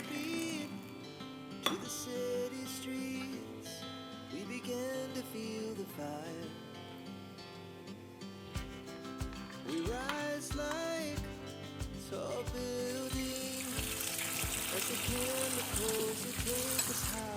beat to the city streets. We began to feel the fire. We rise like tall buildings as the chemicals that take us higher.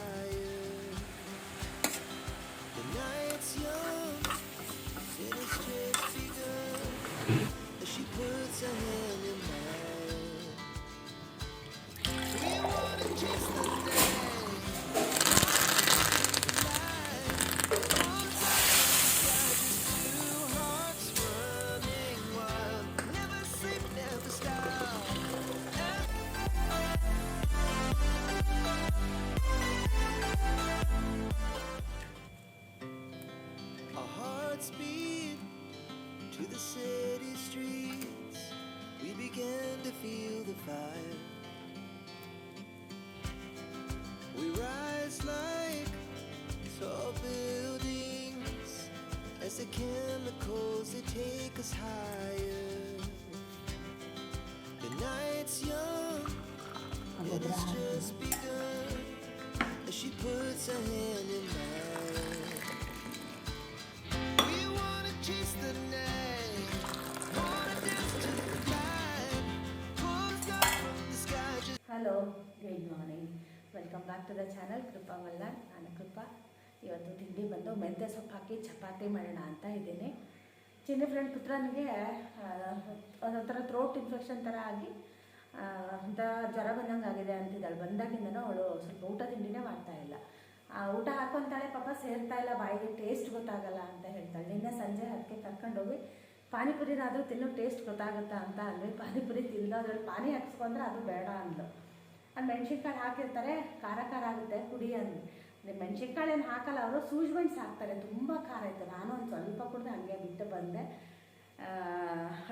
The chemicals that take us higher. The night's young, and it's just begun. As she puts her hand in mine, we wanna chase the night, wanna dance to the light. Pulls down from the sky. Hello, good morning. Welcome back to the channel, Kripa Mallan and Kripa ಇವತ್ತು ತಿಂಡಿ ಬಂದು ಮೆಂತ್ಯ ಸೊಪ್ಪು ಹಾಕಿ ಚಪಾತಿ ಮಾಡೋಣ ಅಂತ ಇದ್ದೀನಿ. ಚಿನ್ನ friend ಪುತ್ರನಿಗೆ ಒಂದೊಂಥರ ಥ್ರೋಟ್ ಇನ್ಫೆಕ್ಷನ್ ಥರ ಆಗಿ ಅಂತ ಜ್ವರ ಬಂದಂಗೆ ಆಗಿದೆ ಅಂತಿದ್ದಾಳೆ. ಬಂದಾಗಿಂದನೂ ಅವಳು ಸ್ವಲ್ಪ ಊಟ ತಿಂಡಿನೇ ಮಾಡ್ತಾ ಇಲ್ಲ. ಆ, ಊಟ ಹಾಕೊಂತಾಳೆ ಪಾಪ ಸೇರ್ತಾ ಇಲ್ಲ ಬಾಯಿಗೆ ಟೇಸ್ಟ್ ಗೊತ್ತಾಗಲ್ಲ ಅಂತ ಹೇಳ್ತಾಳೆ. ನಿನ್ನೆ ಸಂಜೆ ಅದಕ್ಕೆ ಕರ್ಕೊಂಡೋಗಿ ಪಾನಿಪುರಿನಾದರೂ ತಿನ್ನೋ ಟೇಸ್ಟ್ ಗೊತ್ತಾಗುತ್ತಾ ಅಂತ ಅಂದರೆ ಪಾನಿಪುರಿ ತಿಂದು ಅದ್ರಲ್ಲಿ ಪಾನಿ ಹಾಕ್ಸ್ಕೊಂಡ್ರೆ ಅದು ಬೇಡ ಅಂದ್ಲು. ಅದು ಮೆಣಸಿನ್ಕಾಯಿ ಹಾಕಿರ್ತಾರೆ ಖಾರ ಖಾರ ಆಗುತ್ತೆ ಕುಡಿ ಅಂದ್ವಿ. ನೀವು ಮೆಣಸಿನ್ಕಾಳೇನು ಹಾಕಲ್ಲ, ಅವರು ಸೂಜ್ ಮೆಣಸು ಹಾಕ್ತಾರೆ, ತುಂಬ ಖಾರ ಇತ್ತು ನಾನು ಒಂದು ಸ್ವಲ್ಪ ಕೂಡ ಹಂಗೆ ಬಿಟ್ಟು ಬಂದೆ.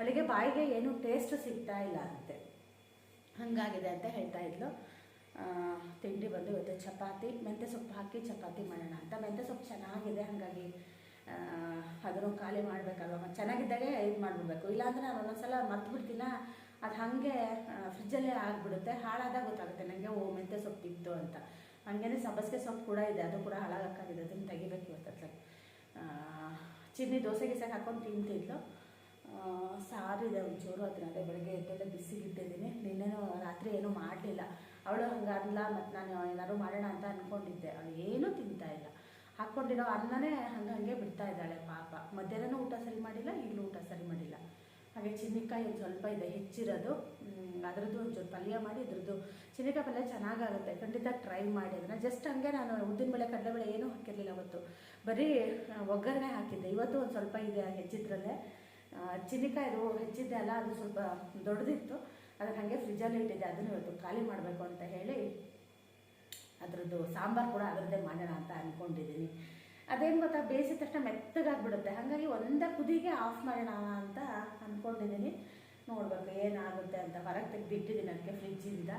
ಅಳಿಗೆ ಬಾಯಿಗೆ ಏನು ಟೇಸ್ಟ್ ಸಿಗ್ತಾ ಇಲ್ಲ ಅಂತೆ. ಹಾಗಾಗಿದೆ ಅಂತ ಹೇಳ್ತಾ ಇದ್ಲು. ತಿಂಡಿ ಬಂದು ಇವತ್ತು ಚಪಾತಿ, ಮೆಂತ್ಯ ಸೊಪ್ಪು ಹಾಕಿ ಚಪಾತಿ ಮಾಡೋಣ ಅಂತ. ಮೆಂತ್ಯ ಸೊಪ್ಪು ಚೆನ್ನಾಗಿದೆ, ಹಾಗಾಗಿ ಅದನ್ನು ಖಾಲಿ ಮಾಡಬೇಕಲ್ವ? ಚೆನ್ನಾಗಿದ್ದಾಗೆ ಇದು ಮಾಡಿಬಿಡ್ಬೇಕು. ಇಲ್ಲಾಂದರೆ ನಾನು ಒಂದೊಂದ್ಸಲ ಮರ್ತು ಬಿಡ್ತೀನ ಅದು ಹಾಗೆ ಫ್ರಿಜ್ಜಲ್ಲೇ ಆಗಿಬಿಡುತ್ತೆ. ಹಾಳಾದಾಗ ಗೊತ್ತಾಗುತ್ತೆ ನನಗೆ ಓ, ಮೆಂತ್ಯ ಸೊಪ್ಪು ಇತ್ತು ಅಂತ. ಹಾಗೇನೆ ಸಬ್ಬಸಿಗೆ ಸೊಪ್ಪು ಕೂಡ ಇದೆ, ಅದು ಕೂಡ ಹಾಳಾಗಕ್ಕಾಗಿದೆ, ಅದನ್ನು ತೆಗಿಬೇಕು ಇವತ್ತು ಚಿನ್ನಿ ದೋಸೆ ಗಿಸೆ ಹಾಕೊಂಡು ತಿಂತಿದ್ಲು. ಸಾರಿದೆ ಒಂಚೂರು ಅದನ್ನ ಅದೇ ಬೆಳಗ್ಗೆ ಎದ್ದೆಲ್ಲ ಬಿಸಿಗಿಟ್ಟಿದ್ದೀನಿ ನಿನ್ನೇನು ರಾತ್ರಿ ಏನೂ ಮಾಡಲಿಲ್ಲ. ಅವಳು ಹಂಗಲ್ಲ ಮತ್ತು ನಾನು ಏನಾದ್ರು ಮಾಡೋಣ ಅಂತ ಅಂದ್ಕೊಂಡಿದ್ದೆ ಅವಳು ಏನೂ ತಿಂತಾ ಇಲ್ಲ. ಹಾಕ್ಕೊಂಡಿರೋ ಅನ್ನನೇ ಹಂಗೆ ಹಂಗೆ ಬಿಡ್ತಾ ಇದ್ದಾಳೆ ಪಾಪ. ಮಧ್ಯಾಹ್ನ ಊಟ ಸರಿ ಮಾಡಿಲ್ಲ, ಈಗಲೂ ಊಟ ಸರಿ ಮಾಡಿಲ್ಲ. ಹಾಗೆ ಚಿನ್ನಿಕಾಯಿ ಒಂದು ಸ್ವಲ್ಪ ಇದೆ, ಹೆಚ್ಚಿರೋದು. ಅದರದ್ದು ಅದರದ್ದು ಒಂಚೂರು ಪಲ್ಯ ಮಾಡಿ ಇದ್ರದ್ದು. ಚಿನ್ನಿಕಾಯಿ ಪಲ್ಯ ಚೆನ್ನಾಗಾಗುತ್ತೆ, ಖಂಡಿತ ಟ್ರೈ ಮಾಡಿ ಅದನ್ನು. ಜಸ್ಟ್ ಹಂಗೆ ನಾನು ಉದ್ದಿನ ಉದ್ದಿನಬೇಳೆ ಕಡಲೆಬೇಳೆ ಏನೂ ಹಾಕಿರಲಿಲ್ಲ ಅವತ್ತು. ಬರೀ ಒಗ್ಗರಣೆ ಹಾಕಿದ್ದೆ. ಇವತ್ತು ಒಂದು ಸ್ವಲ್ಪ ಇದೆ ಹೆಚ್ಚಿದ್ರಲ್ಲೇ. ಚಿನ್ನಿಕಾಯಿದು ಹೆಚ್ಚಿದ್ದೆ ಅಲ್ಲ, ಅದು ಸ್ವಲ್ಪ ದೊಡ್ಡದಿತ್ತು. ಅದನ್ನು ಹಾಗೆ ಫ್ರಿಜ್ಜಲ್ಲಿ ಇಟ್ಟಿದ್ದೆ. ಅದನ್ನು ಇವತ್ತು ಖಾಲಿ ಮಾಡಬೇಕು ಅಂತ ಹೇಳಿ ಅದರದ್ದು ಸಾಂಬಾರು ಕೂಡ ಅದರದ್ದೇ ಮಾಡೋಣ ಅಂತ ಅಂದ್ಕೊಂಡಿದ್ದೀನಿ ಅದೇನು ಗೊತ್ತಾ, ಬೇಯಿಸಿದ ತಕ್ಷಣ ಮೆತ್ತಗಾಗ್ಬಿಡುತ್ತೆ. ಹಾಗಾಗಿ ಒಂದೇ ಕುದಿಗೆ ಆಫ್ ಮಾಡೋಣ ಅಂತ ಅಂದ್ಕೊಂಡಿದ್ದೀನಿ ನೋಡಬೇಕು ಏನಾಗುತ್ತೆ ಅಂತ. ಹೊರಗೆ ತೆಗೆದು ಬಿಟ್ಟಿದ್ದೀನಿ ಅದಕ್ಕೆ ಫ್ರಿಜ್ಜಿಂದ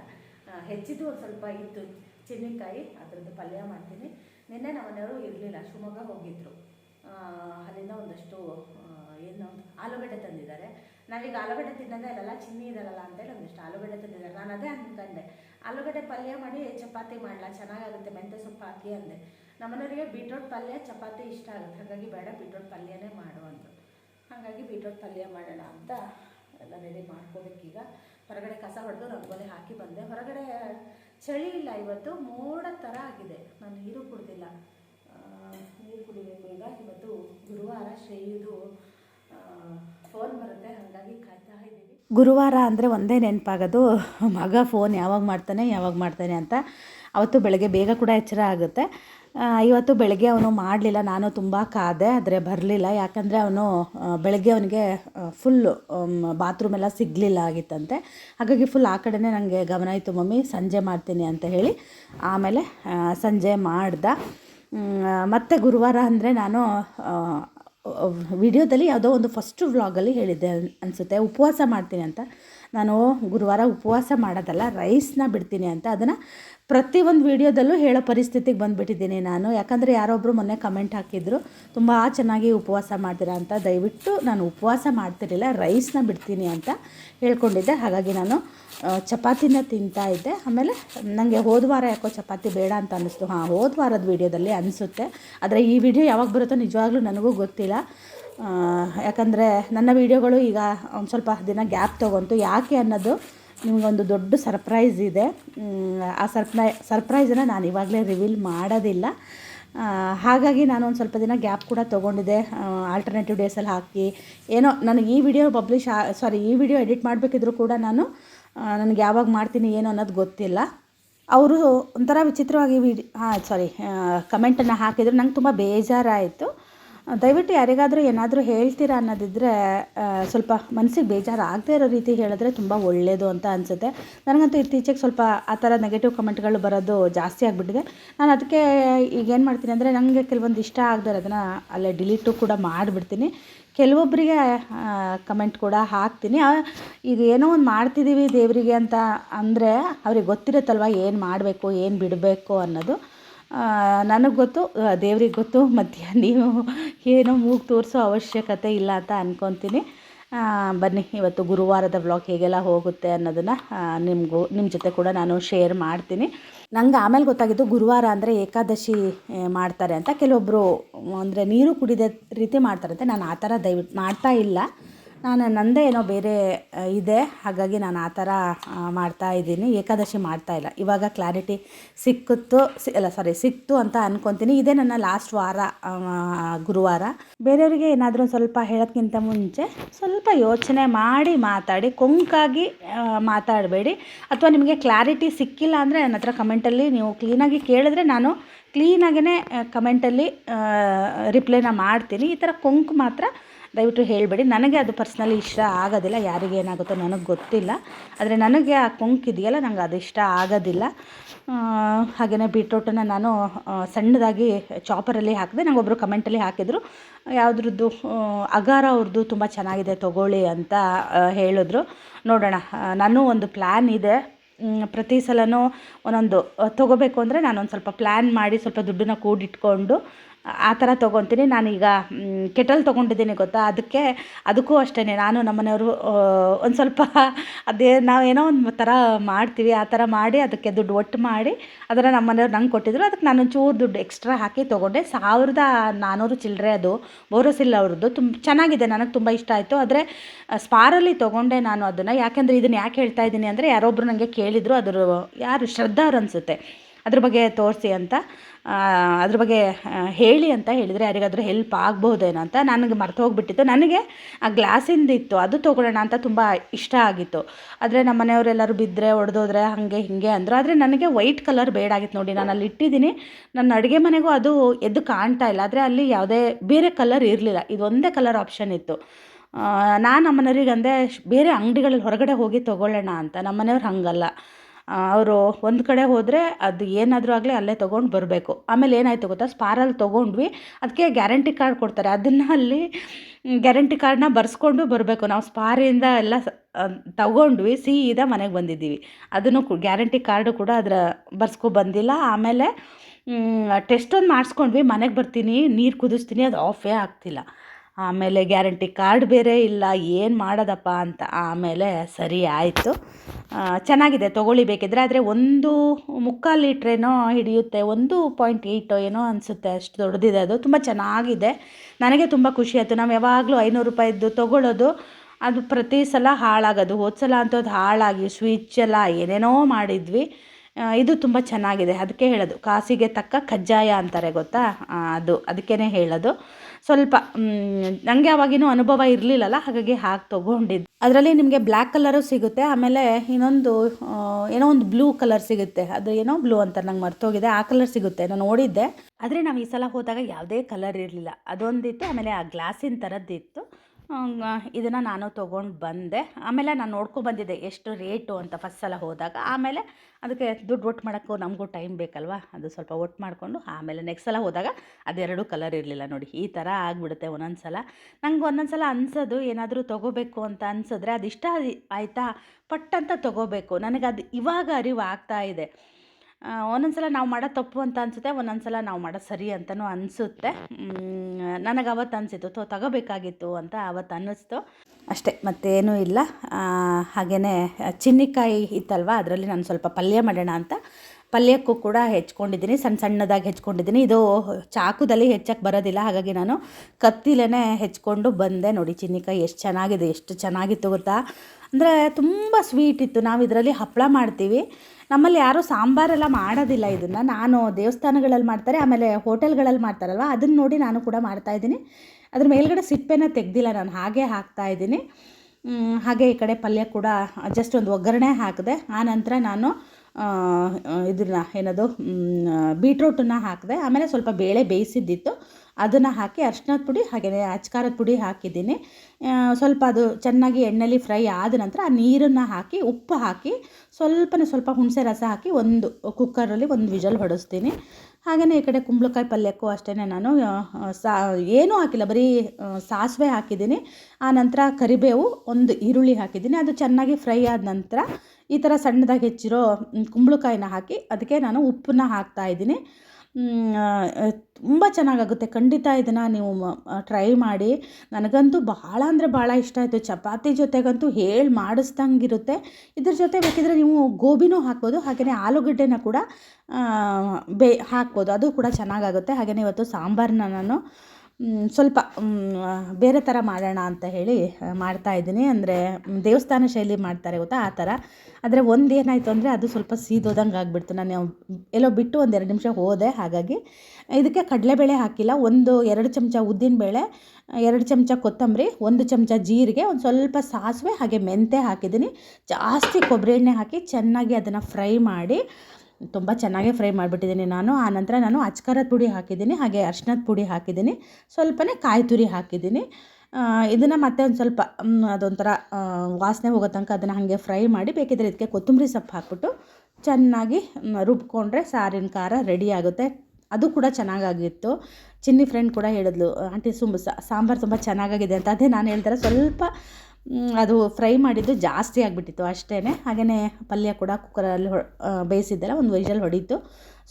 ಹೆಚ್ಚಿದ್ದು ಒಂದು ಸ್ವಲ್ಪ ಇತ್ತು ಚಿನ್ನಿಕಾಯಿ, ಅದರದ್ದು ಪಲ್ಯ ಮಾಡ್ತೀನಿ. ನಿನ್ನೆ ನಮ್ಮನೆಯವರು ಇರಲಿಲ್ಲ, ಶಿವಮೊಗ್ಗ ಹೋಗಿದ್ದರು ಅಲ್ಲಿಂದ ಒಂದಷ್ಟು ಏನು, ಆಲೂಗಡ್ಡೆ ತಂದಿದ್ದಾರೆ. ನಾವೀಗ ಆಲೂಗಡ್ಡೆ ತಿನ್ನೋದೇ ಇರಲ್ಲ, ಚಿನ್ನಿ ಇರಲ್ಲ ಅಂತೇಳಿ ಒಂದಿಷ್ಟು ಆಲೂಗಡ್ಡೆ ತಂದಿದ್ದಾರೆ. ನಾನು ಅದೇ ಅನ್ಕೊಂಡೆ. ಆಲೂಗಡ್ಡೆ ಪಲ್ಯ ಮಾಡಿ ಚಪಾತಿ ಮಾಡಲ? ಚೆನ್ನಾಗಾಗುತ್ತೆ. ಮೆಂತ್ಯ ಸೊಪ್ಪು ಹಾಕಿ ಅಂದೆ. ನಮ್ಮನೆಯವರಿಗೆ ಬೀಟ್ರೋಟ್ ಪಲ್ಯ, ಚಪಾತಿ ಇಷ್ಟ ಆಗುತ್ತೆ. ಹಾಗಾಗಿ ಬೇಡ, ಬೀಟ್ರೋಟ್ ಪಲ್ಯನೇ ಮಾಡು ಅಂದರು. ಹಾಗಾಗಿ ಬೀಟ್ರೋಟ್ ಪಲ್ಯ ಮಾಡೋಣ ಅಂತ ಎಲ್ಲ ರೆಡಿ ಮಾಡ್ಕೋಬೇಕೀಗ. ಹೊರಗಡೆ ಕಸ ಹೊಡೆದು ರಂಗೋಲಿ ಹಾಕಿ ಬಂದೆ. ಹೊರಗಡೆ ಚಳಿ ಇಲ್ಲ ಇವತ್ತು. ಮೋಡ ಥರ ಆಗಿದೆ. ನಾನು ನೀರು ಕುಡ್ದಿಲ್ಲ. ನೀರು ಕುಡಿಬೇಕು. ಈಗ ಇವತ್ತು ಗುರುವಾರ ಶ್ರೇಯುದು ಫೋನ್ ಬರುತ್ತೆ, ಹಾಗಾಗಿ ಕಾಯ್ತಾ ಇದ್ದೀವಿ. ಗುರುವಾರ ಅಂದರೆ ಒಂದೇ ನೆನಪಾಗೋದು, ಮಗ ಫೋನ್ ಯಾವಾಗ ಮಾಡ್ತಾನೆ ಯಾವಾಗ ಮಾಡ್ತಾನೆ ಅಂತ. ಅವತ್ತು ಬೆಳಗ್ಗೆ ಬೇಗ ಕೂಡ ಎಚ್ಚರ ಆಗುತ್ತೆ. ಇವತ್ತು ಬೆಳಗ್ಗೆ ಅವನು ಮಾಡಲಿಲ್ಲ, ನಾನು ತುಂಬ ಕಾದೆ, ಆದರೆ ಬರಲಿಲ್ಲ. ಯಾಕಂದರೆ ಅವನು ಬೆಳಗ್ಗೆ ಅವನಿಗೆ ಫುಲ್ಲು ಬಾತ್ರೂಮ್ ಎಲ್ಲ ಸಿಗಲಿಲ್ಲ ಆಗಿತ್ತಂತೆ. ಹಾಗಾಗಿ ಫುಲ್ ಆ ಕಡೆನೇ ನನಗೆ ಗಮನ ಇತ್ತು ಮಮ್ಮಿ, ಸಂಜೆ ಮಾಡ್ತೀನಿ ಅಂತ ಹೇಳಿ. ಆಮೇಲೆ ಸಂಜೆ ಮಾಡ್ದ. ಮತ್ತೆ ಗುರುವಾರ ಅಂದರೆ ನಾನು ವಿಡಿಯೋದಲ್ಲಿ ಯಾವುದೋ ಒಂದು ಫಸ್ಟ್ ವ್ಲಾಗಲ್ಲಿ ಹೇಳಿದ್ದೆ ಅನ್- ಅನಿಸುತ್ತೆ. ಉಪವಾಸ ಮಾಡ್ತೀನಿ ಅಂತ. ನಾನು ಗುರುವಾರ ಉಪವಾಸ ಮಾಡೋದಲ್ಲ ರೈಸ್ನ ಬಿಡ್ತೀನಿ ಅಂತ. ಅದನ್ನು ಪ್ರತಿಯೊಂದು ವೀಡಿಯೋದಲ್ಲೂ ಹೇಳೋ ಪರಿಸ್ಥಿತಿಗೆ ಬಂದುಬಿಟ್ಟಿದ್ದೀನಿ ನಾನು. ಯಾಕಂದರೆ ಯಾರೊಬ್ಬರು ಮೊನ್ನೆ ಕಮೆಂಟ್ ಹಾಕಿದ್ರು, ತುಂಬ ಚೆನ್ನಾಗಿ ಉಪವಾಸ ಮಾಡ್ತೀರಾ ಅಂತ. ದಯವಿಟ್ಟು ನಾನು ಉಪವಾಸ ಮಾಡ್ತಿರಲಿಲ್ಲ, ರೈಸ್ನ ಬಿಡ್ತೀನಿ ಅಂತ ಹೇಳ್ಕೊಂಡಿದ್ದೆ. ಹಾಗಾಗಿ ನಾನು ಚಪಾತಿನ ತಿಂತಾ ಇದ್ದೆ. ಆಮೇಲೆ ನನಗೆ ಹೋದ ವಾರ ಯಾಕೋ ಚಪಾತಿ ಬೇಡ ಅಂತ ಅನ್ನಿಸ್ತು. ಹಾಂ, ಹೋದ ವಾರದ ವೀಡಿಯೋದಲ್ಲಿ ಅನಿಸುತ್ತೆ. ಆದರೆ ಈ ವಿಡಿಯೋ ಯಾವಾಗ ಬರುತ್ತೋ ನಿಜವಾಗ್ಲೂ ನನಗೂ ಗೊತ್ತಿಲ್ಲ. ಯಾಕಂದರೆ ನನ್ನ ವೀಡಿಯೋಗಳು ಈಗ ಒಂದು ಸ್ವಲ್ಪ ದಿನ ಗ್ಯಾಪ್ ತೊಗೊಂತು. ಯಾಕೆ ಅನ್ನೋದು ನಿಮಗೊಂದು ದೊಡ್ಡ ಸರ್ಪ್ರೈಸ್ ಇದೆ. ಆ ಸರ್ಪ್ರೈ ಸರ್ಪ್ರೈಸನ್ನು ನಾನು ಇವಾಗಲೇ ರಿವೀಲ್ ಮಾಡೋದಿಲ್ಲ. ಹಾಗಾಗಿ ನಾನು ಒಂದು ಸ್ವಲ್ಪ ದಿನ ಗ್ಯಾಪ್ ಕೂಡ ತೊಗೊಂಡಿದ್ದೆ. ಆಲ್ಟರ್ನೇಟಿವ್ ಡೇಸಲ್ಲಿ ಹಾಕಿ. ಏನೋ, ನನಗೆ ಈ ವಿಡಿಯೋ ಪಬ್ಲಿಷ್ ಸಾರಿ ಈ ವಿಡಿಯೋ ಎಡಿಟ್ ಮಾಡಬೇಕಿದ್ರೂ ಕೂಡ ನಾನು ನನಗೆ ಯಾವಾಗ ಮಾಡ್ತೀನಿ ಏನು ಅನ್ನೋದು ಗೊತ್ತಿಲ್ಲ. ಅವರು ಒಂಥರ ವಿಚಿತ್ರವಾಗಿ ವಿಡಿ ಹಾಂ ಸಾರಿ ಕಮೆಂಟನ್ನು ಹಾಕಿದ್ರು. ನಂಗೆ ತುಂಬ ಬೇಜಾರಾಯಿತು. ದಯವಿಟ್ಟು ಯಾರಿಗಾದರೂ ಏನಾದರೂ ಹೇಳ್ತೀರಾ ಅನ್ನೋದಿದ್ದರೆ ಸ್ವಲ್ಪ ಮನಸ್ಸಿಗೆ ಬೇಜಾರು ಆಗದೆ ಇರೋ ರೀತಿ ಹೇಳಿದ್ರೆ ತುಂಬ ಒಳ್ಳೆಯದು ಅಂತ ಅನಿಸುತ್ತೆ. ನನಗಂತೂ ಇತ್ತೀಚೆಗೆ ಸ್ವಲ್ಪ ಆ ಥರ ನೆಗೆಟಿವ್ ಕಮೆಂಟ್ಗಳು ಬರೋದು ಜಾಸ್ತಿ ಆಗಿಬಿಟ್ಟಿದೆ. ನಾನು ಅದಕ್ಕೆ ಈಗ ಏನು ಮಾಡ್ತೀನಿ ಅಂದರೆ ನನಗೆ ಕೆಲವೊಂದು ಇಷ್ಟ ಆಗದೆ ಅದನ್ನು ಅಲ್ಲೇ ಡಿಲೀಟು ಕೂಡ ಮಾಡಿಬಿಡ್ತೀನಿ. ಕೆಲವೊಬ್ಬರಿಗೆ ಕಮೆಂಟ್ ಕೂಡ ಹಾಕ್ತೀನಿ. ಈಗ ಏನೋ ಒಂದು ಮಾಡ್ತಿದ್ದೀವಿ ದೇವರಿಗೆ ಅಂತ ಅಂದರೆ, ಅವ್ರಿಗೆ ಗೊತ್ತಿರುತ್ತಲ್ವ ಏನು ಮಾಡಬೇಕು, ಏನು ಬಿಡಬೇಕು ಅನ್ನೋದು. ನನಗೆ ಗೊತ್ತು ದೇವ್ರಿಗೆ ಗೊತ್ತು ಮಧ್ಯ ನೀವು ಏನೋ ಮೂಗು ತೋರಿಸೋ ಅವಶ್ಯಕತೆ ಇಲ್ಲ ಅಂತ ಅಂದ್ಕೊತೀನಿ ಬನ್ನಿ, ಇವತ್ತು ಗುರುವಾರದ ವ್ಲಾಗ್ ಹೇಗೆಲ್ಲ ಹೋಗುತ್ತೆ ಅನ್ನೋದನ್ನು ನಿಮಗೂ ನಿಮ್ಮ ಜೊತೆ ಕೂಡ ನಾನು ಶೇರ್ ಮಾಡ್ತೀನಿ. ನಂಗೆ ಆಮೇಲೆ ಗೊತ್ತಾಗಿದ್ದು ಗುರುವಾರ ಅಂದರೆ ಏಕಾದಶಿ ಮಾಡ್ತಾರೆ ಅಂತ. ಕೆಲವೊಬ್ಬರು ಅಂದರೆ ನೀರು ಕುಡಿದ ರೀತಿ ಮಾಡ್ತಾರಂತೆ ನಾನು ಆ ಥರ ದಯವಿಟ್ಟು ಮಾಡ್ತಾ ಇಲ್ಲ. ನಾನು ನಂದೆ ಏನೋ ಬೇರೆ ಇದೆ. ಹಾಗಾಗಿ ನಾನು ಆ ಥರ ಮಾಡ್ತಾ ಇದ್ದೀನಿ. ಏಕಾದಶಿ ಮಾಡ್ತಾ ಇಲ್ಲ. ಇವಾಗ ಕ್ಲಾರಿಟಿ ಸಿಕ್ಕಿತ್ತು, ಸಿ, ಅಲ್ಲ ಸಾರಿ ಸಿಕ್ತು ಅಂತ ಅಂದ್ಕೊತೀನಿ ಇದೇ ನನ್ನ ಲಾಸ್ಟ್ ವಾರ ಗುರುವಾರ. ಬೇರೆಯವರಿಗೆ ಏನಾದರೂ ಸ್ವಲ್ಪ ಹೇಳೋದ್ಕಿಂತ ಮುಂಚೆ ಸ್ವಲ್ಪ ಯೋಚನೆ ಮಾಡಿ ಮಾತಾಡಿ, ಕೊಂಕಾಗಿ ಮಾತಾಡಬೇಡಿ. ಅಥವಾ ನಿಮಗೆ ಕ್ಲಾರಿಟಿ ಸಿಕ್ಕಿಲ್ಲ ಅಂದರೆ ನನ್ನ ಹತ್ರ ಕಮೆಂಟಲ್ಲಿ ನೀವು ಕ್ಲೀನಾಗಿ ಕೇಳಿದ್ರೆ ನಾನು ಕ್ಲೀನಾಗೇ ಕಮೆಂಟಲ್ಲಿ ರಿಪ್ಲೈನ ಮಾಡ್ತೀನಿ. ಈ ಥರ ಕೊಂಕು ಮಾತ್ರ ದಯವಿಟ್ಟು ಹೇಳಬೇಡಿ. ನನಗೆ ಅದು ಪರ್ಸ್ನಲಿ ಇಷ್ಟ ಆಗೋದಿಲ್ಲ. ಯಾರಿಗೆ ಏನಾಗುತ್ತೋ ನನಗೆ ಗೊತ್ತಿಲ್ಲ. ಆದರೆ ನನಗೆ ಆ ಕೊಂಕು ಇದೆಯಲ್ಲ, ನಂಗೆ ಅದು ಇಷ್ಟ ಆಗೋದಿಲ್ಲ. ಹಾಗೆಯೇ ಬೀಟ್ರೋಟನ್ನು ನಾನು ಸಣ್ಣದಾಗಿ ಚಾಪರಲ್ಲಿ ಹಾಕಿದೆ ನಂಗೆ ಒಬ್ಬರು ಕಮೆಂಟಲ್ಲಿ ಹಾಕಿದರು. ಯಾವುದ್ರದ್ದು ಅಗಾರ ಅವ್ರದ್ದು ತುಂಬ ಚೆನ್ನಾಗಿದೆ, ತೊಗೊಳ್ಳಿ ಅಂತ ಹೇಳಿದ್ರು. ನೋಡೋಣ. ನಾನು ಒಂದು ಪ್ಲ್ಯಾನ್ ಇದೆ. ಪ್ರತಿ ಸಲನೂ ಒಂದೊಂದು ತೊಗೋಬೇಕು ಅಂದರೆ ನಾನೊಂದು ಸ್ವಲ್ಪ ಪ್ಲ್ಯಾನ್ ಮಾಡಿ ಸ್ವಲ್ಪ ದುಡ್ಡನ್ನ ಕೂಡಿಟ್ಕೊಂಡು ಆ ಥರ ತೊಗೊತೀನಿ. ನಾನೀಗ ಕೆಟಲ್ ತೊಗೊಂಡಿದ್ದೀನಿ ಗೊತ್ತಾ? ಅದಕ್ಕೆ ಅದಕ್ಕೂ ಅಷ್ಟೇ ನಾನು ನಮ್ಮನೆಯವರು ಒಂದು ಸ್ವಲ್ಪ ಅದೇ ನಾವು ಏನೋ ಒಂದು ಥರ ಮಾಡ್ತೀವಿ. ಆ ಥರ ಮಾಡಿ ಅದಕ್ಕೆ ದುಡ್ಡು ಒಟ್ಟು ಮಾಡಿ ಅದನ್ನು ನಮ್ಮ ಮನೆಯವ್ರು ನಂಗೆ ಕೊಟ್ಟಿದ್ರು. ಅದಕ್ಕೆ ನಾನು ಚೂರು ದುಡ್ಡು ಎಕ್ಸ್ಟ್ರಾ ಹಾಕಿ ತೊಗೊಂಡೆ. ಸಾವಿರದ ನಾನ್ನೂರು ಚಿಲ್ಲರೆ ಅದು. ಬೋರೋಸಿಲ್ ಅವ್ರದ್ದು. ತುಂಬ ಚೆನ್ನಾಗಿದೆ. ನನಗೆ ತುಂಬ ಇಷ್ಟ ಆಯಿತು. ಆದರೆ ಸ್ಪಾರಲ್ಲಿ ತೊಗೊಂಡೆ ನಾನು ಅದನ್ನು. ಯಾಕೆಂದರೆ ಇದನ್ನು ಯಾಕೆ ಹೇಳ್ತಾ ಇದ್ದೀನಿ ಅಂದರೆ ಯಾರೊಬ್ಬರು ನನಗೆ ಕೇಳಿದರು. ಅದರ, ಯಾರು, ಶ್ರದ್ಧಾ ಅವ್ರು ಅನಿಸುತ್ತೆ. ಅದ್ರ ಬಗ್ಗೆ ತೋರಿಸಿ ಅಂತ ಅದ್ರ ಬಗ್ಗೆ ಹೇಳಿ ಅಂತ ಹೇಳಿದರೆ ಯಾರಿಗಾದ್ರೂ ಹೆಲ್ಪ್ ಆಗ್ಬೋದೇನೋ ಅಂತ ನನಗೆ ಮರ್ತು ಹೋಗ್ಬಿಟ್ಟಿತ್ತು. ನನಗೆ ಆ ಗ್ಲಾಸಿಂದ ಇತ್ತು, ಅದು ತೊಗೊಳ್ಳೋಣ ಅಂತ ತುಂಬ ಇಷ್ಟ ಆಗಿತ್ತು. ಆದರೆ ನಮ್ಮ ಮನೆಯವರೆಲ್ಲರೂ ಬಿದ್ದರೆ ಒಡೆದೋದ್ರೆ ಹಾಗೆ ಹೀಗೆ ಅಂದರು. ಆದರೆ ನನಗೆ ವೈಟ್ ಕಲರ್ ಬೇಡಾಗಿತ್ತು ನೋಡಿ, ನಾನು ಅಲ್ಲಿ ಇಟ್ಟಿದ್ದೀನಿ. ನನ್ನ ಅಡುಗೆ ಮನೆಗೂ ಅದು ಎದ್ದು ಕಾಣ್ತಾ ಇಲ್ಲ. ಆದರೆ ಅಲ್ಲಿ ಯಾವುದೇ, ಬೇರೆ ಕಲರ್ ಇರಲಿಲ್ಲ. ಇದೊಂದೇ ಕಲರ್ ಆಪ್ಷನ್ ಇತ್ತು. ನಾನು ನಮ್ಮ ಮನೆಯವ್ರಿಗೆ ಅಂದೆ ಬೇರೆ ಅಂಗಡಿಗಳಲ್ಲಿ ಹೊರಗಡೆ ಹೋಗಿ ತೊಗೊಳ್ಳೋಣ ಅಂತ. ನಮ್ಮ ಮನೆಯವ್ರು ಹಾಗಲ್ಲ. ಅವರು ಒಂದು ಕಡೆ ಹೋದರೆ ಅದು ಏನಾದರೂ ಆಗಲಿ ಅಲ್ಲೇ ತೊಗೊಂಡು ಬರಬೇಕು. ಆಮೇಲೆ ಏನಾಯಿತು ಗೊತ್ತಾ? ಸ್ಪಾರಲ್ಲಿ ತೊಗೊಂಡ್ವಿ. ಅದಕ್ಕೆ ಗ್ಯಾರಂಟಿ ಕಾರ್ಡ್ ಕೊಡ್ತಾರೆ. ಅದನ್ನು ಅಲ್ಲಿ ಗ್ಯಾರಂಟಿ ಕಾರ್ಡ್ನ ಬರ್ಸ್ಕೊಂಡು ಬರಬೇಕು. ನಾವು ಸ್ಪಾರಿಂದ ಎಲ್ಲ ತಗೊಂಡ್ವಿ. ಸೀದಾ ಮನೆಗೆ ಬಂದಿದ್ದೀವಿ. ಅದನ್ನು ಗ್ಯಾರಂಟಿ ಕಾರ್ಡು ಕೂಡ ಅದರ ಬರ್ಸ್ಕೊ ಬಂದಿಲ್ಲ. ಆಮೇಲೆ ಟೆಸ್ಟ್ ಒಂದು ಮಾಡಿಸ್ಕೊಂಡ್ವಿ. ಮನೆಗೆ ಬರ್ತೀನಿ, ನೀರು ಕುದಿಸ್ತೀನಿ, ಅದು ಆಫೇ ಆಗ್ತಿಲ್ಲ. ಆಮೇಲೆ ಗ್ಯಾರಂಟಿ ಕಾರ್ಡ್ ಬೇರೆ ಇಲ್ಲ, ಏನು ಮಾಡೋದಪ್ಪ ಅಂತ ಆಮೇಲೆ ಸರಿ ಆಯಿತು. ಚೆನ್ನಾಗಿದೆ, ತೊಗೊಳ್ಳಿ ಆದರೆ ಒಂದು ಮುಕ್ಕಾಲು ಲೀಟ್ರೇನೋ ಹಿಡಿಯುತ್ತೆ, ಒಂದು ಪಾಯಿಂಟ್ ಏಯ್ಟೋ ಏನೋ ಅನಿಸುತ್ತೆ, ಅಷ್ಟು ದೊಡ್ಡದಿದೆ ಅದು. ತುಂಬ ಚೆನ್ನಾಗಿದೆ. ನನಗೆ ತುಂಬ ಖುಷಿ ಆಯಿತು. ನಾವು ಯಾವಾಗಲೂ ಐನೂರು ರೂಪಾಯಿದ್ದು ತೊಗೊಳ್ಳೋದು ಅದು ಪ್ರತಿ ಸಲ ಹಾಳಾಗೋದು. ಹೋದ ಸಲ ಅದು ಹಾಳಾಗಿ ಸ್ವಿಚ್ ಎಲ್ಲ ಏನೇನೋ ಮಾಡಿದ್ವಿ. ಇದು ತುಂಬ ಚೆನ್ನಾಗಿದೆ. ಅದಕ್ಕೆ ಹೇಳೋದು, ಕಾಸಿಗೆ ತಕ್ಕ ಕಜ್ಜಾಯ ಅಂತಾರೆ ಗೊತ್ತಾ? ಅದು ಅದಕ್ಕೇ ಹೇಳೋದು. ಸ್ವಲ್ಪ ನನಗೆ ಅವಾಗಿನೂ ಅನುಭವ ಇರಲಿಲ್ಲಲ್ಲ, ಹಾಗಾಗಿ ಹಾಕಿ ತೊಗೊಂಡಿದ್ದು. ಅದರಲ್ಲಿ ನಿಮಗೆ ಬ್ಲ್ಯಾಕ್ ಕಲರು ಸಿಗುತ್ತೆ, ಆಮೇಲೆ ಇನ್ನೊಂದು ಏನೋ ಒಂದು ಬ್ಲೂ ಕಲರ್ ಸಿಗುತ್ತೆ, ಅದು ಏನೋ ಬ್ಲೂ ಅಂತ ನಂಗೆ ಮರ್ತೋಗಿದೆ, ಆ ಕಲರ್ ಸಿಗುತ್ತೆ, ನಾನು ನೋಡಿದ್ದೆ. ಆದರೆ ನಾವು ಈ ಸಲ ಹೋದಾಗ ಯಾವುದೇ ಕಲರ್ ಇರಲಿಲ್ಲ. ಅದೊಂದಿತ್ತು, ಆಮೇಲೆ ಆ ಗ್ಲಾಸಿನ ಥರದ್ದಿತ್ತು ಇದನ್ನು ನಾನು ತೊಗೊಂಡು ಬಂದೆ. ಆಮೇಲೆ ನಾನು ನೋಡ್ಕೊಂಡು ಬಂದಿದ್ದೆ, ಎಷ್ಟು ರೇಟು ಅಂತ ಫಸ್ಟ್ ಸಲ ಹೋದಾಗ. ಆಮೇಲೆ ಅದಕ್ಕೆ ದುಡ್ಡು ಒಟ್ಟು ಮಾಡೋಕ್ಕೂ ನಮಗೂ ಟೈಮ್ ಬೇಕಲ್ವ? ಅದು ಸ್ವಲ್ಪ ಒಟ್ಟು ಮಾಡಿಕೊಂಡು ಆಮೇಲೆ ನೆಕ್ಸ್ಟ್ ಸಲ ಹೋದಾಗ ಅದೆರಡು ಕಲರ್ ಇರಲಿಲ್ಲ ನೋಡಿ. ಈ ಥರ ಆಗಿಬಿಡುತ್ತೆ ಒಂದೊಂದು ಸಲ. ನಂಗೆ ಒಂದೊಂದು ಸಲ ಅನ್ಸೋದು, ಏನಾದರೂ ತೊಗೋಬೇಕು ಅಂತ ಅನ್ಸಿದ್ರೆ ಅದು ಇಷ್ಟ ಆಯಿತಾ ಪಟ್ಟಂತ ತೊಗೋಬೇಕು. ನನಗೆ ಅದು ಇವಾಗ ಅರಿವು ಆಗ್ತಾ ಇದೆ. ಒಂದೊಂದು ಸಲ ನಾವು ಮಾಡೋ ತಪ್ಪು ಅಂತ ಅನಿಸುತ್ತೆ ಒಂದೊಂದು ಸಲ ನಾವು ಮಾಡೋದು ಸರಿ ಅಂತಲೂ ಅನಿಸುತ್ತೆ. ನನಗೆ ಅವತ್ತು ಅನಿಸಿತ್ತು, ತೋ ತಗೋಬೇಕಾಗಿತ್ತು ಅಂತ ಅವತ್ತು ಅನ್ನಿಸ್ತು. ಅಷ್ಟೇ, ಮತ್ತೇನೂ ಇಲ್ಲ. ಹಾಗೆಯೇ ಚಿನ್ನಿಕಾಯಿ ಇತ್ತಲ್ವ, ಅದರಲ್ಲಿ ನಾನು ಸ್ವಲ್ಪ ಪಲ್ಯ ಮಾಡೋಣ ಅಂತ. ಪಲ್ಯಕ್ಕೂ ಕೂಡ ಹೆಚ್ಕೊಂಡಿದ್ದೀನಿ ಸಣ್ಣ ಸಣ್ಣದಾಗಿ ಹೆಚ್ಕೊಂಡಿದ್ದೀನಿ. ಇದು ಚಾಕುದಲ್ಲಿ ಹೆಚ್ಚಕ್ಕೆ ಬರೋದಿಲ್ಲ, ಹಾಗಾಗಿ ನಾನು ಕತ್ತಿಲೇ ಹೆಚ್ಕೊಂಡು ಬಂದೆ. ನೋಡಿ, ಚಿನ್ನಿಕಾಯಿ ಎಷ್ಟು ಚೆನ್ನಾಗಿದೆ, ಎಷ್ಟು ಚೆನ್ನಾಗಿತ್ತು ಗೊತ್ತಾ? ಅಂದರೆ ತುಂಬ ಸ್ವೀಟ್ ಇತ್ತು. ನಾವು ಇದರಲ್ಲಿ ಹಪ್ಪಳ ಮಾಡ್ತೀವಿ. ನಮ್ಮಲ್ಲಿ ಯಾರೂ ಸಾಂಬಾರೆಲ್ಲ ಮಾಡೋದಿಲ್ಲ ಇದನ್ನು. ನಾನು ದೇವಸ್ಥಾನಗಳಲ್ಲಿ ಮಾಡ್ತಾರೆ, ಆಮೇಲೆ ಹೋಟೆಲ್ಗಳಲ್ಲಿ ಮಾಡ್ತಾರಲ್ವ? ಅದನ್ನು ನೋಡಿ ನಾನು ಕೂಡ ಮಾಡ್ತಾಯಿದ್ದೀನಿ ಅದ್ರ ಮೇಲ್ಗಡೆ ಸಿಪ್ಪೆನ ತೆಗ್ದಿಲ್ಲ ನಾನು, ಹಾಗೆ ಹಾಕ್ತಾಯಿದ್ದೀನಿ ಹಾಗೆ ಈ ಕಡೆ ಪಲ್ಯ ಕೂಡ ಜಸ್ಟ್ ಒಂದು ಒಗ್ಗರಣೆ ಹಾಕಿದೆ. ಆನಂತರ ನಾನು ಇದನ್ನ ಏನದು ಬೀಟ್ರೂಟನ್ನ ಹಾಕಿದೆ. ಆಮೇಲೆ ಸ್ವಲ್ಪ ಬೇಳೆ ಬೇಯಿಸಿದ್ದಿತ್ತು. ಅದನ್ನು ಹಾಕಿ ಅರ್ಶಿನದ ಪುಡಿ ಹಾಗೆಯೇ ಅಚ್ಕಾರದ ಪುಡಿ ಹಾಕಿದ್ದೀನಿ. ಸ್ವಲ್ಪ ಅದು ಚೆನ್ನಾಗಿ ಎಣ್ಣೆಲಿ ಫ್ರೈ ಆದ ನಂತರ ಆ ನೀರನ್ನು ಹಾಕಿ, ಉಪ್ಪು ಹಾಕಿ, ಸ್ವಲ್ಪನೇ ಸ್ವಲ್ಪ ಹುಣಸೆ ರಸ ಹಾಕಿ ಒಂದು ಕುಕ್ಕರಲ್ಲಿ ಒಂದು ವಿಜಲ್ ಹೊಡಿಸ್ತೀನಿ. ಹಾಗೆಯೇ ಈ ಕಡೆ ಕುಂಬಳಕಾಯಿ ಪಲ್ಯಕ್ಕೂ ಅಷ್ಟೇ ನಾನು ಸಾ, ಏನೂ ಹಾಕಿಲ್ಲ, ಬರೀ ಸಾಸಿವೆ ಹಾಕಿದ್ದೀನಿ. ಆ ನಂತರ ಕರಿಬೇವು, ಒಂದು ಈರುಳ್ಳಿ ಹಾಕಿದ್ದೀನಿ. ಅದು ಚೆನ್ನಾಗಿ ಫ್ರೈ ಆದ ನಂತರ ಈ ಥರ ಸಣ್ಣದಾಗಿ ಹೆಚ್ಚಿರೋ ಕುಂಬಳಕಾಯಿನ ಹಾಕಿ ಅದಕ್ಕೆ ನಾನು ಉಪ್ಪನ್ನ ಹಾಕ್ತಾಯಿದ್ದೀನಿ ತುಂಬ ಚೆನ್ನಾಗಾಗುತ್ತೆ. ಖಂಡಿತ ಇದನ್ನು ನೀವು ಟ್ರೈ ಮಾಡಿ. ನನಗಂತೂ ಭಾಳ ಅಂದರೆ ಭಾಳ ಇಷ್ಟ ಆಯಿತು. ಚಪಾತಿ ಜೊತೆಗಂತೂ ಹೇಳಿ ಮಾಡಿಸ್ದಂಗಿರುತ್ತೆ. ಇದ್ರ ಜೊತೆ ಬೇಕಿದ್ರೆ ನೀವು ಗೋಬಿನೂ ಹಾಕ್ಬೋದು ಹಾಗೆಯೇ ಆಲೂಗಡ್ಡೆನ ಕೂಡ ಬೇ, ಹಾಕ್ಬೋದು. ಅದು ಕೂಡ ಚೆನ್ನಾಗಾಗುತ್ತೆ. ಹಾಗೆಯೇ ಇವತ್ತು ಸಾಂಬಾರನ್ನ ನಾನು ಸ್ವಲ್ಪ ಬೇರೆ ಥರ ಮಾಡೋಣ ಅಂತ ಹೇಳಿ ಮಾಡ್ತಾಯಿದ್ದೀನಿ ಅಂದರೆ ದೇವಸ್ಥಾನ ಶೈಲಿ ಮಾಡ್ತಾರೆ ಗೊತ್ತಾ, ಆ ಥರ ಆದರೆ ಒಂದು ಏನಾಯಿತು ಅಂದರೆ, ಅದು ಸ್ವಲ್ಪ ಸೀದೋದಂಗೆ ಆಗಿಬಿಡ್ತು. ನಾನು ಎಲ್ಲೋ ಬಿಟ್ಟು ಒಂದು ಎರಡು ನಿಮಿಷ ಹೋದೆ, ಹಾಗಾಗಿ. ಇದಕ್ಕೆ ಕಡಲೆಬೇಳೆ ಹಾಕಿಲ್ಲ, ಒಂದು ಎರಡು ಚಮಚ ಉದ್ದಿನಬೇಳೆ ಎರಡು ಚಮಚ ಕೊತ್ತಂಬರಿ, ಒಂದು ಚಮಚ ಜೀರಿಗೆ, ಒಂದು ಸ್ವಲ್ಪ ಸಾಸಿವೆ, ಹಾಗೆ ಮೆಂತೆ ಹಾಕಿದ್ದೀನಿ. ಜಾಸ್ತಿ ಕೊಬ್ಬರಿ ಎಣ್ಣೆ ಹಾಕಿ ಚೆನ್ನಾಗಿ ಅದನ್ನು ಫ್ರೈ ಮಾಡಿ ತುಂಬ ಚೆನ್ನಾಗೇ ಫ್ರೈ ಮಾಡಿಬಿಟ್ಟಿದ್ದೀನಿ ನಾನು. ಆನಂತರ ನಾನು ಅಚ್ಕಾರದ ಪುಡಿ ಹಾಕಿದ್ದೀನಿ, ಹಾಗೆ ಅರ್ಶಿನದ ಪುಡಿ ಹಾಕಿದ್ದೀನಿ. ಸ್ವಲ್ಪನೇ ಕಾಯಿ ತುರಿ ಹಾಕಿದ್ದೀನಿ. ಇದನ್ನು ಮತ್ತೆ ಒಂದು ಸ್ವಲ್ಪ ಅದೊಂಥರ ವಾಸನೆ ಹೋಗೋ ತನಕ ಅದನ್ನು ಹಾಗೆ ಫ್ರೈ ಮಾಡಿ, ಬೇಕಿದ್ರೆ ಇದಕ್ಕೆ ಕೊತ್ತಂಬರಿ ಸೊಪ್ಪು ಹಾಕ್ಬಿಟ್ಟು ಚೆನ್ನಾಗಿ ರುಬ್ಕೊಂಡ್ರೆ ಸಾರಿನ ಖಾರ ರೆಡಿ ಆಗುತ್ತೆ. ಅದು ಕೂಡ ಚೆನ್ನಾಗಾಗಿತ್ತು. ಚಿನ್ನಿ ಫ್ರೆಂಡ್ ಕೂಡ ಹೇಳಿದ್ಲು, ಆಂಟಿ ಸುಮ್ಮ ಸಾಂಬಾರು ತುಂಬ ಚೆನ್ನಾಗಾಗಿದೆ ಅಂತ. ಅದೇ ನಾನು ಹೇಳ್ತಾರೆ ಸ್ವಲ್ಪ ಅದು ಫ್ರೈ ಮಾಡಿದ್ದು ಜಾಸ್ತಿ ಆಗಿಬಿಟ್ಟಿತ್ತು ಅಷ್ಟೇ ಹಾಗೆಯೇ ಪಲ್ಯ ಕೂಡ ಕುಕ್ಕರಲ್ಲಿ ಹೊ ಬೇಯಿಸಿದ್ದೆಲ್ಲ ಒಂದು ವೈಜಲ್ ಹೊಡೀತು.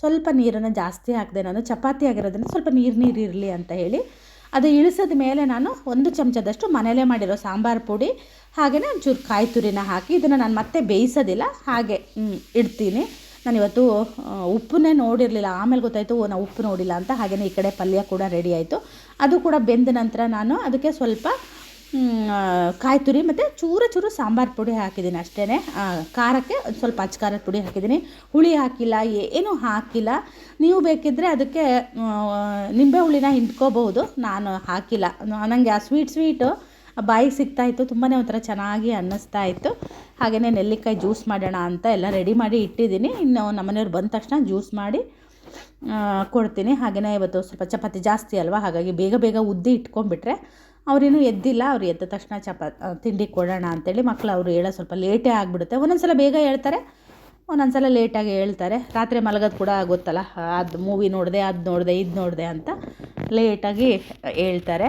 ಸ್ವಲ್ಪ ನೀರನ್ನು ಜಾಸ್ತಿ ಹಾಕಿದೆ ನಾನು, ಚಪಾತಿ ಆಗಿರೋದನ್ನು ಸ್ವಲ್ಪ ನೀರು ನೀರು ಇರಲಿ ಅಂತ ಹೇಳಿ. ಅದು ಇಳಿಸಿದ ಮೇಲೆ ನಾನು ಒಂದು ಚಮಚದಷ್ಟು ಮನೆಯಲ್ಲೇ ಮಾಡಿರೋ ಸಾಂಬಾರು ಪುಡಿ ಹಾಗೆಯೇ ಒಂಚೂರು ಕಾಯಿ ತುರಿನ ಹಾಕಿ ಇದನ್ನು ನಾನು ಮತ್ತೆ ಬೇಯಿಸೋದಿಲ್ಲ, ಹಾಗೆ ಇಡ್ತೀನಿ. ನಾನು ಇವತ್ತು ಉಪ್ಪನ್ನೇ ನೋಡಿರಲಿಲ್ಲ. ಆಮೇಲೆ ಗೊತ್ತಾಯಿತು ನಾವು ಉಪ್ಪು ನೋಡಿಲ್ಲ ಅಂತ. ಹಾಗೆಯೇ ಈ ಕಡೆ ಪಲ್ಯ ಕೂಡ ರೆಡಿ ಆಯಿತು. ಅದು ಕೂಡ ಬೆಂದ ನಂತರ ನಾನು ಅದಕ್ಕೆ ಸ್ವಲ್ಪ ಕಾಯಿ ತುರಿ ಮತ್ತು ಚೂರು ಚೂರು ಸಾಂಬಾರು ಪುಡಿ ಹಾಕಿದ್ದೀನಿ ಅಷ್ಟೇ ಖಾರಕ್ಕೆ ಸ್ವಲ್ಪ ಖಾರದ ಪುಡಿ ಹಾಕಿದ್ದೀನಿ. ಹುಳಿ ಹಾಕಿಲ್ಲ, ಏನೂ ಹಾಕಿಲ್ಲ. ನೀವು ಬೇಕಿದ್ದರೆ ಅದಕ್ಕೆ ನಿಂಬೆ ಹುಳಿನ ಹಿಂಡ್ಕೋಬಹುದು. ನಾನು ಹಾಕಿಲ್ಲ. ನನಗೆ ಆ ಸ್ವೀಟ್ ಸ್ವೀಟು ಬಾಯಿಗೆ ಸಿಗ್ತಾಯಿತ್ತು ತುಂಬಾ ಒಂಥರ ಚೆನ್ನಾಗಿ ಅನ್ನಿಸ್ತಾ ಇತ್ತು. ಹಾಗೆಯೇ ನೆಲ್ಲಿಕಾಯಿ ಜ್ಯೂಸ್ ಮಾಡೋಣ ಅಂತ ಎಲ್ಲ ರೆಡಿ ಮಾಡಿ ಇಟ್ಟಿದ್ದೀನಿ. ಇನ್ನು ನಮ್ಮನೆಯವ್ರು ಬಂದ ತಕ್ಷಣ ಜ್ಯೂಸ್ ಮಾಡಿ ಕೊಡ್ತೀನಿ. ಹಾಗೆಯೇ ಇವತ್ತು ಸ್ವಲ್ಪ ಚಪಾತಿ ಜಾಸ್ತಿ ಅಲ್ವಾ? ಹಾಗಾಗಿ ಬೇಗ ಬೇಗ ಉದ್ದಿ ಇಟ್ಕೊಂಡ್ಬಿಟ್ರೆ ಅವರೇನು ಎದ್ದಿಲ್ಲ, ಅವ್ರು ಎದ್ದ ತಕ್ಷಣ ಚಪಾ ತಿಂಡಿ ಕೊಡೋಣ ಅಂತೇಳಿ ಮಕ್ಕಳು ಅವರು ಹೇಳೋ ಸ್ವಲ್ಪ ಲೇಟೇ ಆಗಿಬಿಡುತ್ತೆ. ಒಂದೊಂದು ಸಲ ಬೇಗ ಹೇಳ್ತಾರೆ ಒಂದೊಂದು ಸಲ ಲೇಟಾಗಿ ಹೇಳ್ತಾರೆ. ರಾತ್ರಿ ಮಲಗೋದು ಕೂಡ ಗೊತ್ತಲ್ಲ, ಅದು ಮೂವಿ ನೋಡಿದೆ, ಅದು ನೋಡಿದೆ, ಇದು ನೋಡಿದೆ ಅಂತ ಲೇಟಾಗಿ ಹೇಳ್ತಾರೆ.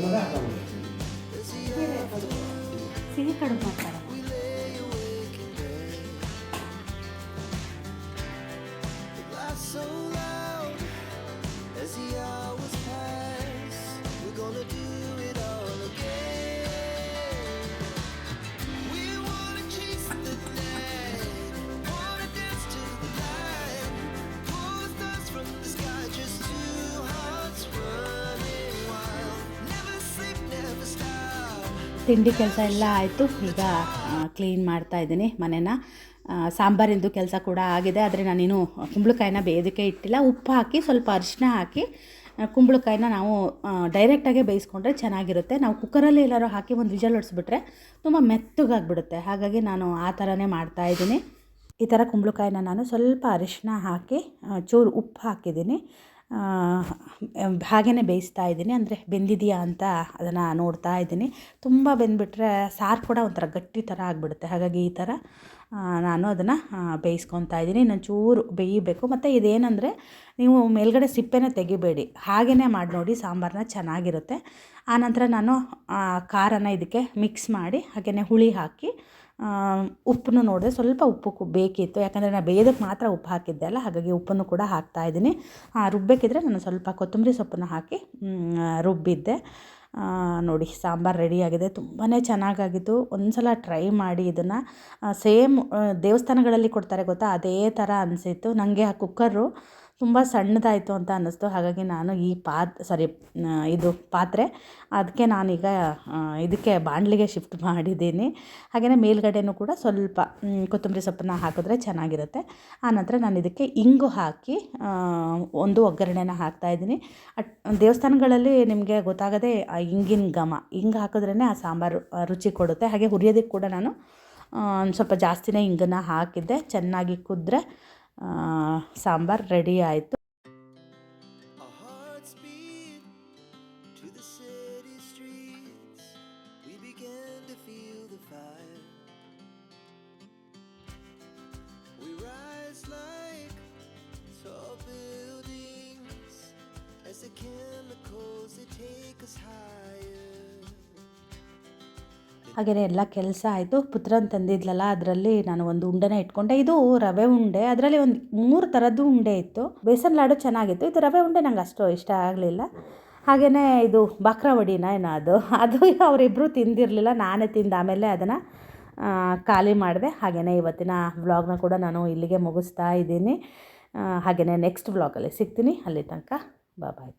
ಕಡುಬು ಮಾಡ್ತಾರೆ Laugh so loud as the hours pass. We're gonna do ತಿಂಡಿ ಕೆಲಸ ಎಲ್ಲ ಆಯಿತು. ಈಗ ಕ್ಲೀನ್ ಮಾಡ್ತಾ ಇದ್ದೀನಿ ಮನೇನ. ಸಾಂಬಾರಿಂದು ಕೆಲಸ ಕೂಡ ಆಗಿದೆ. ಆದರೆ ನಾನೇನು ಕುಂಬಳಕಾಯಿನ ಬೇಯೋದಕ್ಕೆ ಇಟ್ಟಿಲ್ಲ. ಉಪ್ಪು ಹಾಕಿ, ಸ್ವಲ್ಪ ಅರಿಶಿನ ಹಾಕಿ ಕುಂಬಳಕಾಯಿನ ನಾವು ಡೈರೆಕ್ಟಾಗೆ ಬೇಯಿಸ್ಕೊಂಡ್ರೆ ಚೆನ್ನಾಗಿರುತ್ತೆ. ನಾವು ಕುಕ್ಕರಲ್ಲಿ ಎಲ್ಲರೂ ಹಾಕಿ ಒಂದು ವಿಜಲ್ ಹೊಡಿಸ್ಬಿಟ್ರೆ ತುಂಬ ಮೆತ್ತಗಾಗ್ಬಿಡುತ್ತೆ. ಹಾಗಾಗಿ ನಾನು ಆ ಥರನೇ ಮಾಡ್ತಾ ಇದ್ದೀನಿ. ಈ ಥರ ಕುಂಬಳಕಾಯಿನ ನಾನು ಸ್ವಲ್ಪ ಅರಿಶಿನ ಹಾಕಿ ಚೂರು ಉಪ್ಪು ಹಾಕಿದ್ದೀನಿ. ಹಾಗೆಯೇ ಬೇಯಿಸ್ತಾ ಇದ್ದೀನಿ. ಅಂದರೆ ಬೆಂದಿದೆಯಾ ಅಂತ ಅದನ್ನು ನೋಡ್ತಾ ಇದ್ದೀನಿ. ತುಂಬ ಬೆಂದ್ಬಿಟ್ರೆ ಸಾರು ಕೂಡ ಒಂಥರ ಗಟ್ಟಿ ಥರ ಆಗಿಬಿಡುತ್ತೆ. ಹಾಗಾಗಿ ಈ ಥರ ನಾನು ಅದನ್ನು ಬೇಯಿಸ್ಕೊತಾ ಇದ್ದೀನಿ. ಇನ್ನೊಂದು ಚೂರು ಬೇಯಬೇಕು. ಮತ್ತು ಇದೇನೆಂದರೆ ನೀವು ಮೇಲ್ಗಡೆ ಸಿಪ್ಪೆನ ತೆಗಿಬೇಡಿ. ಹಾಗೆಯೇ ಮಾಡಿ ನೋಡಿ ಸಾಂಬಾರನ್ನ ಚೆನ್ನಾಗಿರುತ್ತೆ. ಆನಂತರ ನಾನು ಖಾರನ ಇದಕ್ಕೆ ಮಿಕ್ಸ್ ಮಾಡಿ ಹಾಗೆಯೇ ಹುಳಿ ಹಾಕಿ ಉಪ್ಪನ್ನು ನೋಡಿದೆ ಸ್ವಲ್ಪ ಉಪ್ಪು ಬೇಕಿತ್ತು. ಯಾಕಂದರೆ ನಾನು ಬೇಯೋದಕ್ಕೆ ಮಾತ್ರ ಉಪ್ಪು ಹಾಕಿದ್ದೆ ಅಲ್ಲ, ಹಾಗಾಗಿ ಉಪ್ಪನ್ನು ಕೂಡ ಹಾಕ್ತಾ ಇದ್ದೀನಿ. ರುಬ್ಬೇಕಿದ್ರೆ ನಾನು ಸ್ವಲ್ಪ ಕೊತ್ತಂಬರಿ ಸೊಪ್ಪನ್ನು ಹಾಕಿ ರುಬ್ಬಿದ್ದೆ. ನೋಡಿ, ಸಾಂಬಾರು ರೆಡಿಯಾಗಿದೆ ತುಂಬಾ ಚೆನ್ನಾಗಾಗಿತ್ತು ಒಂದು ಸಲ ಟ್ರೈ ಮಾಡಿ ಇದನ್ನು. ಸೇಮ್ ದೇವಸ್ಥಾನಗಳಲ್ಲಿ ಕೊಡ್ತಾರೆ ಗೊತ್ತಾ? ಅದೇ ಥರ ಅನಿಸಿತ್ತು. ನನಗೆ ಆ ಕುಕ್ಕರು ತುಂಬ ಸಣ್ಣದಾಯಿತು ಅಂತ ಅನ್ನಿಸ್ತು. ಹಾಗಾಗಿ ನಾನು ಈ ಪಾತ್ ಸಾರಿ ಇದು ಪಾತ್ರೆ ಅದಕ್ಕೆ ನಾನೀಗ ಇದಕ್ಕೆ ಬಾಣಲಿಗೆ ಶಿಫ್ಟ್ ಮಾಡಿದ್ದೀನಿ. ಹಾಗೆಯೇ ಮೇಲ್ಗಡೆನೂ ಕೂಡ ಸ್ವಲ್ಪ ಕೊತ್ತಂಬರಿ ಸೊಪ್ಪನ್ನ ಹಾಕಿದ್ರೆ ಚೆನ್ನಾಗಿರುತ್ತೆ. ಆನಂತರ ನಾನು ಇದಕ್ಕೆ ಇಂಗು ಹಾಕಿ ಒಂದು ಒಗ್ಗರಣೆನ ಹಾಕ್ತಾಯಿದ್ದೀನಿ ಅಟ್, ದೇವಸ್ಥಾನಗಳಲ್ಲಿ ನಿಮಗೆ ಗೊತ್ತಾಗದೆ ಆ ಇಂಗಿನ ಘಮ, ಇಂಗು ಹಾಕಿದ್ರೇ ಆ ಸಾಂಬಾರು ರುಚಿ ಕೊಡುತ್ತೆ. ಹಾಗೆ ಹುರಿಯೋದಕ್ಕೆ ಕೂಡ ನಾನು ಸ್ವಲ್ಪ ಜಾಸ್ತಿನೇ ಇಂಗನ್ನು ಹಾಕಿದ್ದೆ. ಚೆನ್ನಾಗಿ ಕುದ್ರೆ ಸಾಂಬಾರು ರೆಡಿ ಆಯಿತು. ಹಾಗೆಯೇ ಎಲ್ಲ ಕೆಲಸ ಆಯಿತು. ಪುತ್ರನ ತಂದಿದ್ಲಲ್ಲ, ಅದರಲ್ಲಿ ನಾನು ಒಂದು ಉಂಡೆನ ಇಟ್ಕೊಂಡೆ. ಇದು ರವೆ ಉಂಡೆ. ಅದರಲ್ಲಿ ಒಂದು ಮೂರು ಥರದ್ದು ಉಂಡೆ ಇತ್ತು. ಬೇಸನ್ ಲಾಡು ಚೆನ್ನಾಗಿತ್ತು. ಇದು ರವೆ ಉಂಡೆ ನಂಗೆ ಅಷ್ಟು ಇಷ್ಟ ಆಗಲಿಲ್ಲ. ಹಾಗೆಯೇ ಇದು ಬಾಕ್ರವಡಿನ ಏನೋ ಅದು. ಅದು ಅವರಿಬ್ಬರು ತಿಂದಿರಲಿಲ್ಲ. ನಾನೇ ತಿಂದ ಆಮೇಲೆ ಅದನ್ನು ಖಾಲಿ ಮಾಡಿದೆ. ಹಾಗೆಯೇ ಇವತ್ತಿನ ವ್ಲಾಗ್ನ ಕೂಡ ನಾನು ಇಲ್ಲಿಗೆ ಮುಗಿಸ್ತಾ ಇದ್ದೀನಿ. ಹಾಗೆಯೇ ನೆಕ್ಸ್ಟ್ ವ್ಲಾಗಲ್ಲಿ ಸಿಗ್ತೀನಿ. ಅಲ್ಲಿ ತನಕ ಬಾಯ್